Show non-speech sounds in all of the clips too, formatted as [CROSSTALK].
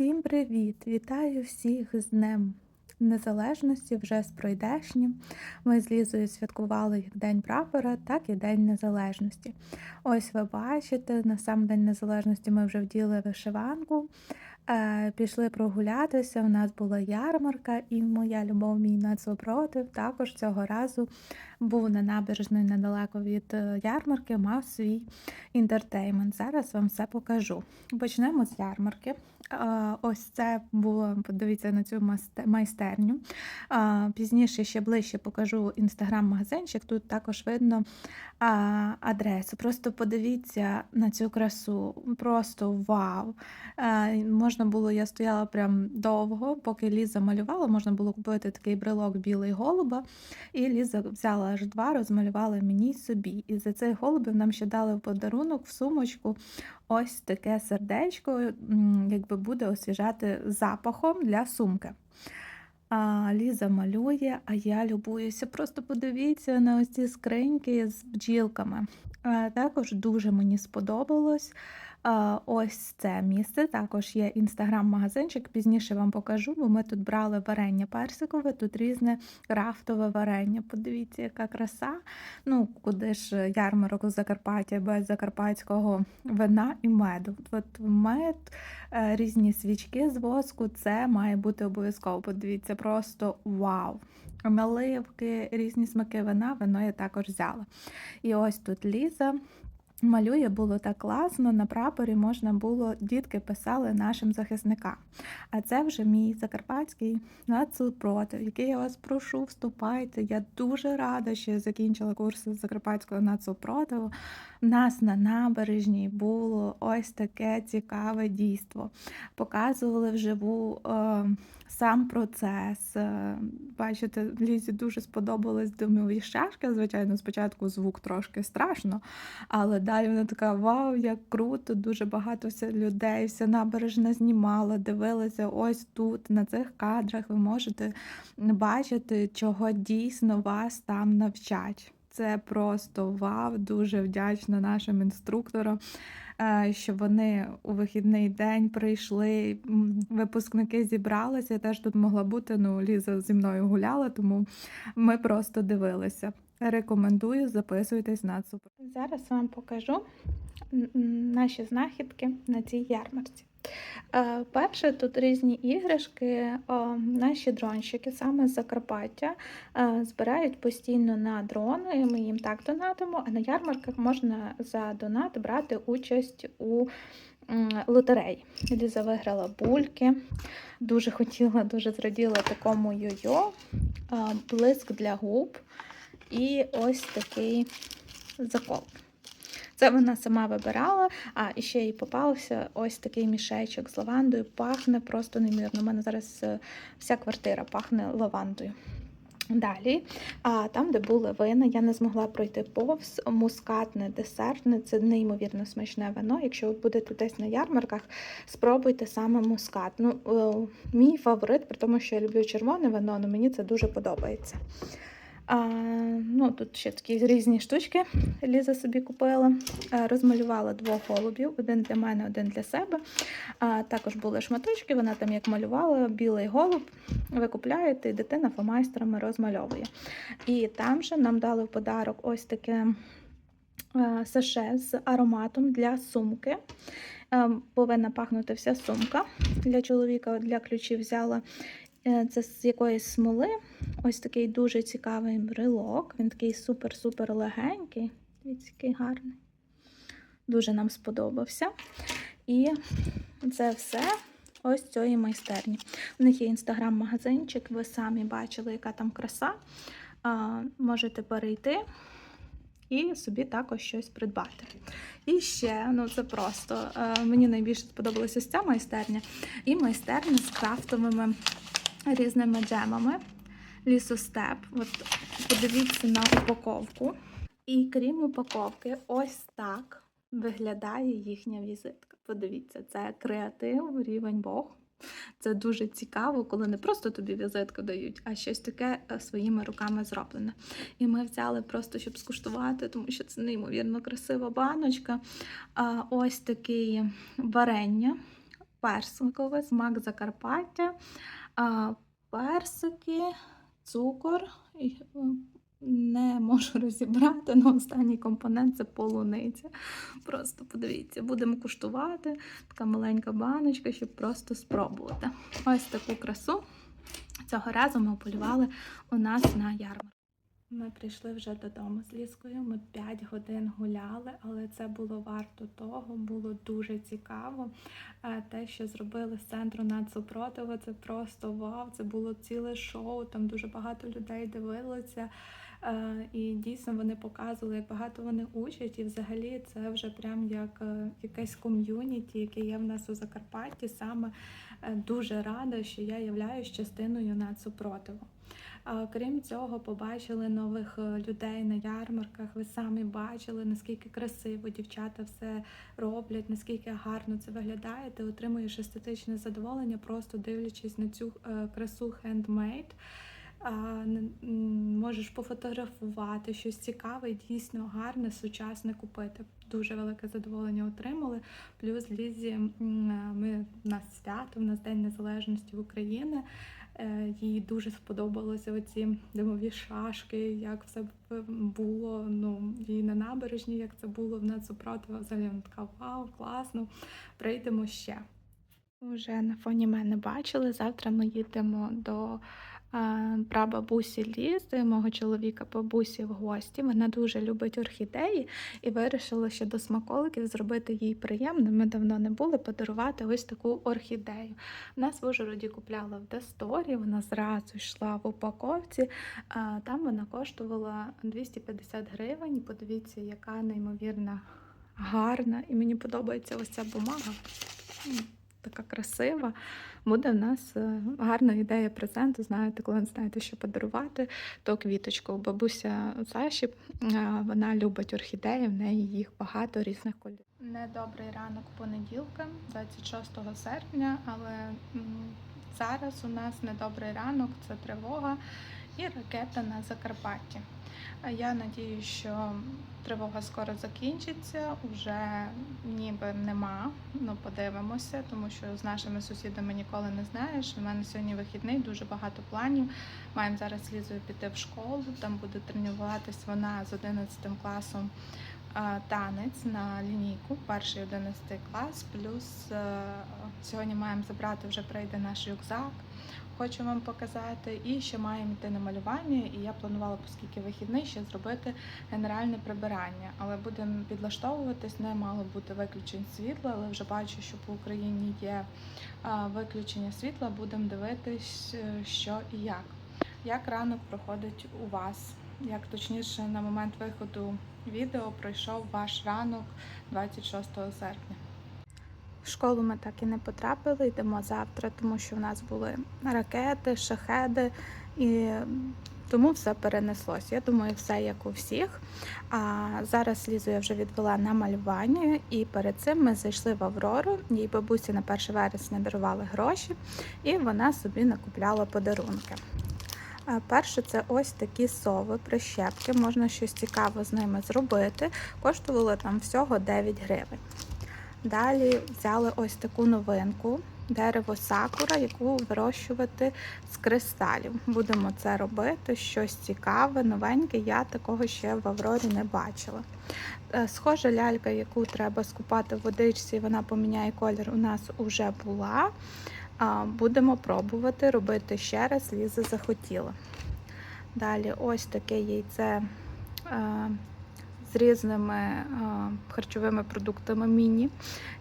Всім привіт! Вітаю всіх з Днем Незалежності вже з пройдешнім. Ми з Лізою святкували як День прапора, так і День Незалежності. Ось ви бачите, на сам День Незалежності ми вже вділи вишиванку, е, пішли прогулятися. У нас була ярмарка, і моя любов, мій нацпротив також цього разу був на набережної недалеко від е, ярмарки, мав свій інтертеймент. Зараз вам все покажу. Почнемо з ярмарки. Ось це було, подивіться на цю майстерню. Пізніше ще ближче покажу інстаграм-магазинчик. Тут також видно адресу. Просто подивіться на цю красу. Просто вау! Можна було, я стояла прям довго, поки Ліза малювала, можна було купити такий брелок білий голуба. І Ліза взяла аж два, розмалювала мені собі. І за цей голубів нам ще дали в подарунок в сумочку ось таке сердечко, якби буде освіжати запахом для сумки. А Ліза малює, а я любуюся. Просто подивіться на ось ці скриньки з бджілками. А, Також дуже мені сподобалось. Ось це місце. Також є інстаграм-магазинчик. Пізніше вам покажу, бо ми тут брали варення персикове, тут різне крафтове варення. Подивіться, яка краса. Ну, куди ж ярмарок у Закарпаття без закарпатського вина і меду. От мед, е, різні свічки з воску, це має бути обов'язково. Подивіться, просто вау! Наливки, різні смаки вина, вино я також взяла. І ось тут Ліза. Малює було так класно, на прапорі можна було, дітки писали нашим захисникам. А це вже мій закарпатський нацпротив, який я вас прошу, вступайте. Я дуже рада, що я закінчила курси з закарпатського нацпротиву. У нас на набережній було ось таке цікаве дійство. Показували вживу е, сам процес. Е, бачите, Лізі дуже сподобалась димові шашки. Звичайно, спочатку звук трошки страшно, але далі вона така: вау, як круто! Дуже багато людей, вся набережна знімала, дивилася ось тут, на цих кадрах. Ви можете бачити, чого дійсно вас там навчать. Це просто вау, дуже вдячна нашим інструкторам, е, що вони у вихідний день прийшли. Випускники зібралися. Я теж тут могла бути. Ну, Ліза зі мною гуляла, тому ми просто дивилися. Рекомендую, записуйтесь на супер. Зараз вам покажу наші знахідки на цій ярмарці. Е, Перше, тут різні іграшки. Наші дронщики саме з Закарпаття е, збирають постійно на дрони. Ми їм так донатимо, а на ярмарках можна за донат брати участь у лотереї. Ліза виграла бульки. Дуже хотіла, дуже зраділа такому йо-йо, е, блиск для губ і ось такий закол. Це вона сама вибирала, а і ще їй попався ось такий мішечок з лавандою. Пахне просто неймовірно. У мене зараз е, вся квартира пахне лавандою. Далі, а там, де були вина, я не змогла пройти повз мускатне, десертне. Це неймовірно смачне вино. Якщо ви будете десь на ярмарках, спробуйте саме мускат. Ну, е, мій фаворит, при тому, що я люблю червоне вино, але мені це дуже подобається. А, ну, тут ще такі різні штучки Ліза собі купила. А, розмалювала двох голубів, один для мене, один для себе. А, також були шматочки, вона там як малювала, білий голуб. Ви купляєте, і дитина фломайстерами розмальовує. І там же нам дали в подарок ось таке саше з ароматом для сумки. Е, Повинна пахнути вся сумка. Для чоловіка для ключів взяла Це з якоїсь смоли. Ось такий дуже цікавий брелок. Він такий супер-супер легенький. Дивіться, який гарний. Дуже нам сподобався. І це все ось цієї майстерні. У них є інстаграм-магазинчик, ви самі бачили, яка там краса. А, Можете перейти і собі також щось придбати. І ще, ну це просто е, мені найбільше сподобалася ця майстерня. І майстерня з крафтовими різними джемами. Лісостеп. От подивіться на упаковку. І крім упаковки, ось так виглядає їхня візитка. Подивіться, це креатив, рівень Бог. Це дуже цікаво, коли не просто тобі візитку дають, а щось таке е, своїми руками зроблене. І ми взяли просто, щоб скуштувати, тому що це неймовірно красива баночка. Ось таке варення персикове, смак Закарпаття, персики, цукор. Не можу розібрати, але останній компонент це полуниця. Просто подивіться, будемо куштувати. Така маленька баночка, щоб просто спробувати. Ось таку красу цього разу ми полювали у нас на ярмарку. Ми прийшли вже додому з ліскою. Ми 5 годин гуляли, але це було варто того. Було дуже цікаво. Е, Те, що зробили з центру нацупротиву, це просто вау. Це було ціле шоу. Там дуже багато людей дивилося. Е, І дійсно вони показували, як багато вони учать. І взагалі це вже прям як е, якесь ком'юніті, яке є в нас у Закарпатті. Саме дуже рада, що я являюсь частиною нацупротиву. Крім цього, побачили нових е, людей на ярмарках. Ви самі бачили, наскільки красиво дівчата все роблять, наскільки гарно це виглядає. Ти отримуєш естетичне задоволення, просто дивлячись на цю е, красу хендмейд. Можеш пофотографувати щось цікаве, дійсно гарне, сучасне купити. Дуже велике задоволення отримали. Плюс Лізі е, ми в нас свято, в нас День Незалежності України. Е, Їй дуже сподобалося оці димові шашки, як все було. Ну і на набережні, як це було в нацупротива. Взагалі вона така вау, класно. Прийдемо ще. Уже на фоні мене бачили. Завтра ми їдемо до прабабусі Лізи, мого чоловіка бабусі в гості. Вона дуже любить орхідеї і вирішила ще до смаколиків зробити їй приємно. Ми давно не були подарувати ось таку орхідею. Нас в Ужгороді купляла в Десторі, вона зразу йшла в упаковці. Там вона коштувала 250 гривень. Подивіться, яка неймовірна гарна. І мені подобається ось ця бумага. Така красива. Буде в нас е, гарна ідея презенту. Знаєте, коли не знаєте, що подарувати, то квіточку. Бабуся Саші е, вона любить орхідеї, в неї їх багато різних кольорів. Недобрий ранок понеділка, 26 серпня, але зараз у нас недобрий ранок, це тривога і ракета на Закарпатті. Я надію, що тривога скоро закінчиться, вже ніби нема. Ну, подивимося, тому що з нашими сусідами ніколи не знаєш. У мене сьогодні вихідний, дуже багато планів. Маємо зараз Лізою піти в школу, там буде тренуватись вона з 11 класом танець на лінійку, перший 11 клас. Плюс е, сьогодні маємо забрати, вже прийде наш рюкзак. Хочу вам показати. І ще маємо йти на малювання. І я планувала, оскільки вихідний, ще зробити генеральне прибирання. Але будемо підлаштовуватись, не мало бути виключень світла, але вже бачу, що по Україні є виключення світла. Будемо дивитись, е, що і як. Як ранок проходить у вас? Як точніше на момент виходу відео пройшов ваш ранок 26 серпня? В школу ми так і не потрапили, йдемо завтра, тому що в нас були ракети, шахеди, і тому все перенеслось. Я думаю, все як у всіх. А зараз Лізу я вже відвела на малювання, і перед цим ми зайшли в Аврору. Їй бабусі на 1 вересня дарували гроші, і вона собі накупляла подарунки. Перше, це ось такі сови, прищепки. Можна щось цікаве з ними зробити. Коштувало там всього 9 гривень. Далі взяли ось таку новинку дерево сакура, яку вирощувати з кристалів. Будемо це робити, щось цікаве, новеньке. Я такого ще в Аврорі не бачила. Е, Схожа лялька, яку треба скупати в водичці, вона поміняє колір, у нас вже була. Будемо пробувати робити ще раз, Ліза захотіла. Далі ось таке яйце е, з різними е, харчовими продуктами міні.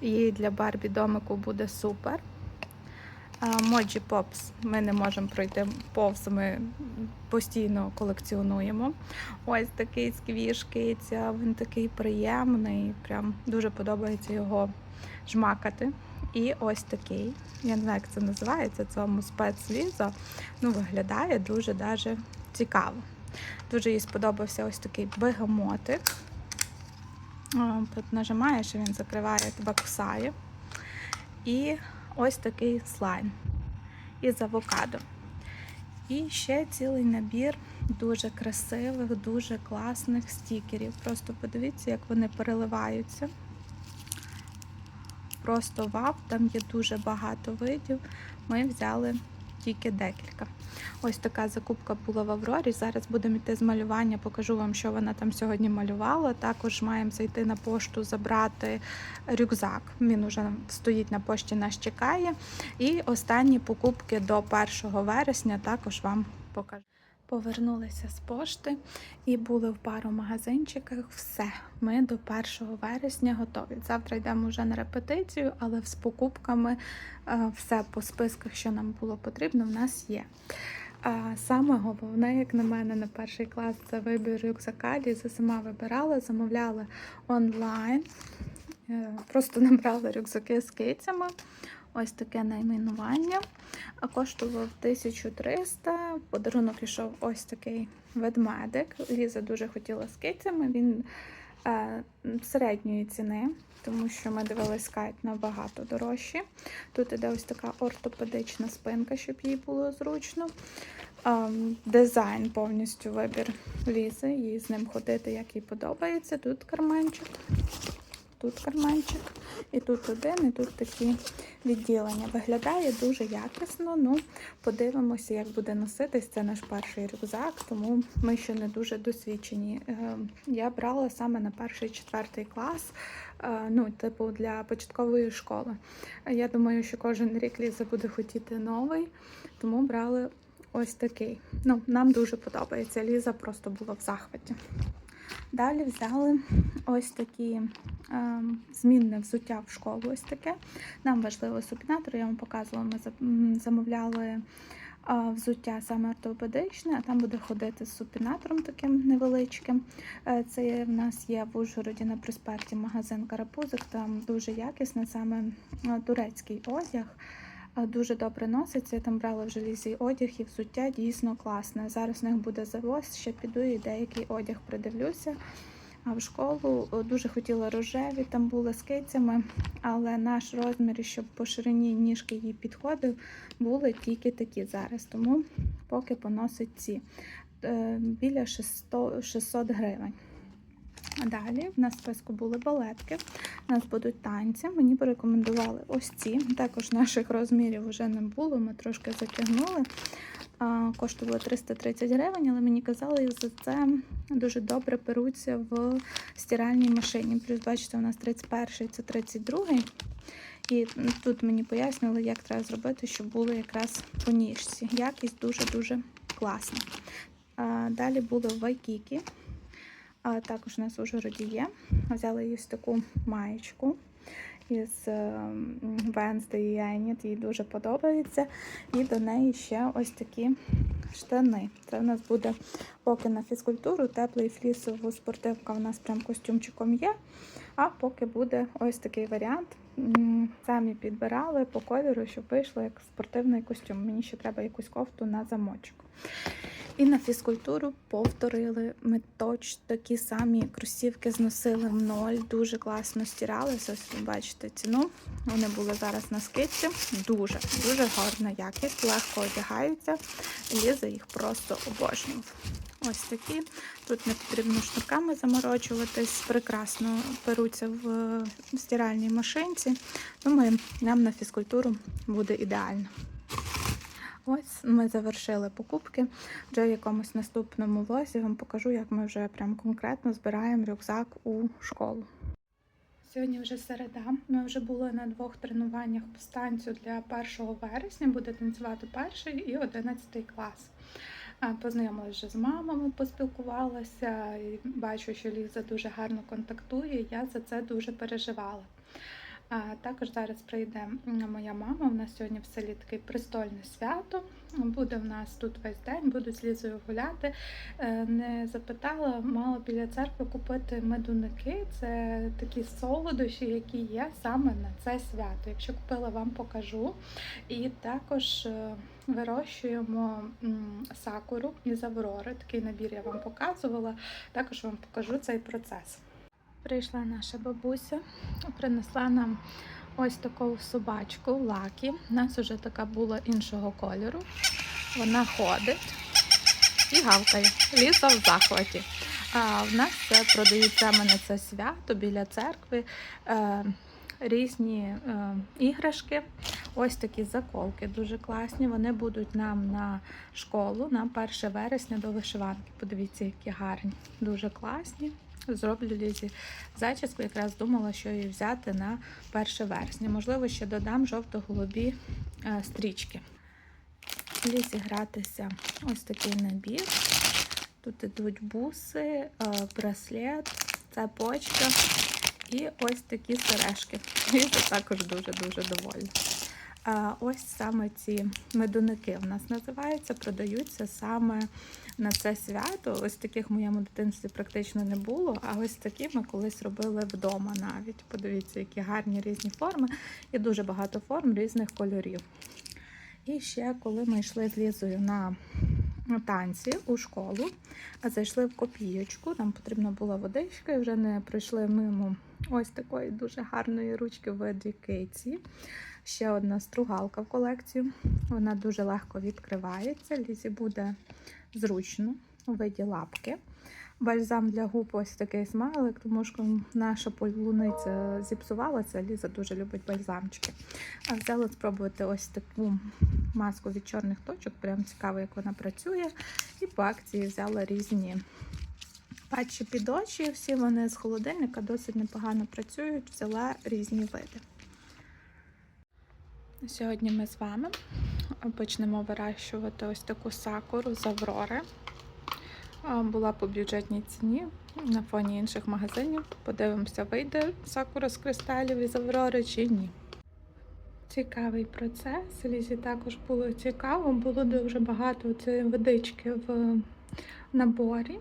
І для Барбі домику буде супер. Моджі Попс ми не можемо пройти повз, ми постійно колекціонуємо. Ось такий сквіш він такий приємний, прям дуже подобається його жмакати. І ось такий, я не знаю, як це називається, цьому спецлізо. Ну, виглядає дуже даже цікаво. Дуже їй сподобався ось такий бегамотик. Тут нажимаєш, і він закриває, тебе кусає. І ось такий слайм із авокадо. І ще цілий набір дуже красивих, дуже класних стікерів. Просто подивіться, як вони переливаються. просто вап, там є дуже багато видів. Ми взяли тільки декілька. Ось така закупка була в Аврорі. Зараз будемо йти з малювання, покажу вам, що вона там сьогодні малювала. Також маємо зайти на пошту, забрати рюкзак. Він уже стоїть на пошті, нас чекає. І останні покупки до 1 вересня також вам покажу. Повернулися з пошти і були в пару магазинчиках. Все, ми до 1 вересня готові. Завтра йдемо вже на репетицію, але з покупками е, все по списках, що нам було потрібно, в нас є. А саме головне, як на мене, на перший клас це вибір рюкзака. Ліза сама вибирала, замовляла онлайн. Е, Просто [LAUGHS] набрали рюкзаки з кицями. Ось таке найменування. А коштував 1300. Подарунок ішов ось такий ведмедик. Ліза дуже хотіла з кицями. Він е, середньої ціни, тому що ми дивились скайт набагато дорожчі. Тут іде ось така ортопедична спинка, щоб їй було зручно. Ем, дизайн повністю вибір Лізи, їй з ним ходити, як їй подобається. Тут карманчик, тут карманчик, і тут один, і тут такі відділення. Виглядає дуже якісно. Ну, подивимося, як буде носитись. Це наш перший рюкзак, тому ми ще не дуже досвідчені. Е, Я брала саме на перший четвертий клас, е, ну, типу, для початкової школи. Я думаю, що кожен рік Ліза буде хотіти новий, тому брали ось такий. Ну, нам дуже подобається. Ліза просто була в захваті. Далі взяли ось такі е, змінне взуття в школу. Ось таке. Нам важливо супінатор, я вам показувала, ми замовляли е, взуття саме ортопедичне, а там буде ходити з супінатором таким невеличким. Е, Це в нас є в Ужгороді на проспекті магазин Карапузик, там дуже якісний саме е, турецький одяг. Дуже добре носиться. Я там брала вже лізий одяг і взуття дійсно класне. Зараз в них буде завоз, ще піду і деякий одяг придивлюся. А в школу дуже хотіла рожеві, там були з кицями, але наш розмір, щоб по ширині ніжки їй підходив, були тільки такі зараз. Тому поки поносить ці Е, біля 600, 600 гривень. А Далі в нас в списку були балетки, у нас будуть танці. Мені порекомендували ось ці. Також наших розмірів вже не було, ми трошки затягнули. Коштувало 330 гривень, але мені казали, що за це дуже добре перуться в стиральній машині. Плюс, бачите, у нас 31 це 32 І тут мені пояснили, як треба зробити, щоб було якраз по ніжці. Якість дуже-дуже класна. Далі були вайкіки. А також у нас у Ужгороді є. Взяли ось таку маєчку із Wednesday і їй дуже подобається. І до неї ще ось такі штани. Це в нас буде поки на фізкультуру, теплий флісову спортивка у нас прям костюмчиком є. А поки буде ось такий варіант. Самі підбирали по кольору, щоб вийшло як спортивний костюм. Мені ще треба якусь кофту на замочок. І на фізкультуру повторили. Ми точно такі самі кросівки зносили в ноль. Дуже класно стиралися. Ось ви бачите ціну. Вони були зараз на скидці. Дуже, дуже гарна якість, легко одягаються. Ліза їх просто обожнював. Ось такі. Тут не потрібно шнурками заморочуватись, прекрасно перуться в стиральній машинці. Думаю, нам на фізкультуру буде ідеально. Ось ми завершили покупки. Вже в якомусь наступному влозі вам покажу, як ми вже прям конкретно збираємо рюкзак у школу. Сьогодні вже середа. Ми вже були на двох тренуваннях по станцю для 1 вересня. Буде танцювати перший і 11 клас. Познайомилася вже з мамами, поспілкувалася. Бачу, що Ліза дуже гарно контактує. Я за це дуже переживала. А також зараз прийде моя мама. У нас сьогодні в селі таке престольне свято. Буде в нас тут весь день, буду з Лізою гуляти. Е, Не запитала, мала біля церкви купити медуники. Це такі солодощі, які є саме на це свято. Якщо купила, вам покажу. І також е, вирощуємо сакуру із Аврори. Такий набір я вам показувала. Також вам покажу цей процес. Прийшла наша бабуся, принесла нам ось таку собачку лакі. У нас вже така була іншого кольору. Вона ходить і гавкає. Ліса в захваті. А в нас це продають саме на це свято біля церкви. Е, різні е, іграшки. Ось такі заколки дуже класні. Вони будуть нам на школу на 1 вересня до вишиванки. Подивіться, які гарні, дуже класні. Зроблю лізі зачіску, якраз думала, що її взяти на 1 вересня. Можливо, ще додам жовто-голубі е, стрічки. Лізі гратися ось такий набір. Тут ідуть буси, е, браслет, цепочка і ось такі сережки. [LAUGHS] Ліза також дуже-дуже довольна. Ось саме ці медуники в нас називаються, продаються саме на це свято. Ось таких в моєму дитинстві практично не було. А ось такі ми колись робили вдома навіть. Подивіться, які гарні різні форми, і дуже багато форм різних кольорів. І ще коли ми йшли з Лізою на танці у школу, а зайшли в копійочку, нам потрібна була водичка, і вже не пройшли мимо ось такої дуже гарної ручки в кейці. Ще одна стругалка в колекцію. Вона дуже легко відкривається. Лізі буде зручно у виді лапки. Бальзам для губ ось такий смайлик, тому що наша полуниця зіпсувалася. Ліза дуже любить бальзамчики. А взяла спробувати ось таку маску від чорних точок. Прям цікаво, як вона працює. І по акції взяла різні патчі під очі. Всі вони з холодильника досить непогано працюють. Взяла різні види. Сьогодні ми з вами почнемо вирощувати ось таку сакуру з Аврори. Була по бюджетній ціні на фоні інших магазинів. Подивимося, вийде сакура з кристалів із Аврори чи ні. Цікавий процес. Лізі також було цікаво, було дуже багато цієї водички в наборі.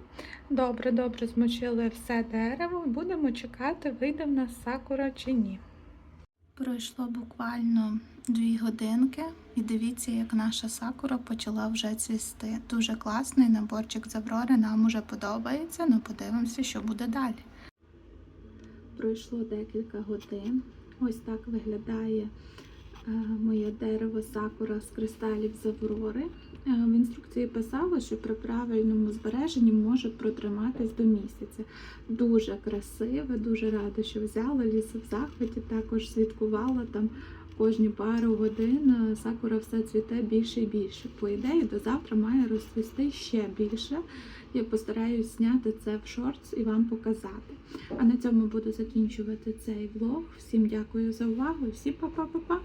Добре, добре змочили все дерево. Будемо чекати, вийде в нас сакура чи ні. Пройшло буквально дві годинки, і дивіться, як наша сакура почала вже цвісти. Дуже класний наборчик з Аврори, нам уже подобається, ну подивимося, що буде далі. Пройшло декілька годин. Ось так виглядає моє дерево сакура з кристалів з Аврори. Е, В інструкції писало, що при правильному збереженні може протриматись до місяця. Дуже красиве, дуже рада, що взяла ліса в захваті, також слідкувала там кожні пару годин. е, Сакура все цвіте більше і більше. По ідеї, до завтра має розцвісти ще більше. Я постараюсь зняти це в шортс і вам показати. А на цьому буду закінчувати цей влог. Всім дякую за увагу. Всім па-па-па-па!